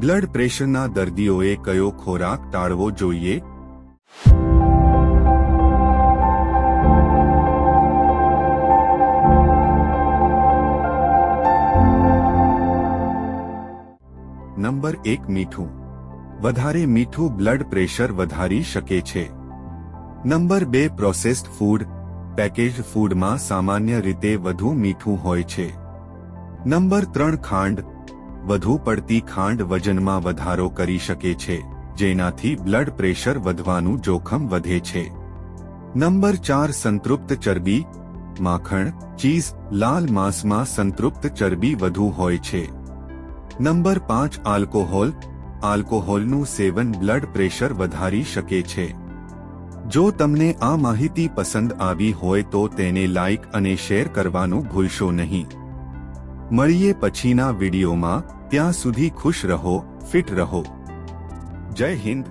Blood પ્રેશરના દર્દીઓએ કયો ખોરાક ટાળવો જોઈએ? નંબર એક, મીઠું. વધારે મીઠું બ્લડ પ્રેશર વધારી શકે છે. નંબર બે, પ્રોસેસ્ડ ફૂડ. પેકેજ ફૂડમાં સામાન્ય રીતે વધુ મીઠું હોય છે. નંબર ત્રણ, ખાંડ. વધુ પડતી ખાંડ વજનમાં વધારો કરી શકે છે, જેનાથી બ્લડ પ્રેશર વધવાનું જોખમ વધે છે. નંબર ચાર, સંતૃપ્ત ચરબી. માખણ, ચીઝ, લાલ માંસમાં સંતૃપ્ત ચરબી વધુ હોય છે. નંબર પાંચ, આલ્કોહોલ. આલ્કોહોલનું સેવન બ્લડ પ્રેશર વધારી શકે છે. જો તમને આ માહિતી પસંદ આવી હોય તો તેને લાઇક અને શેર કરવાનું ભૂલશો નહીં. મળીએ પછીના વિડીયોમાં. ત્યાં સુધી ખુશ રહો ફિટ રહો. જય હિન્દ.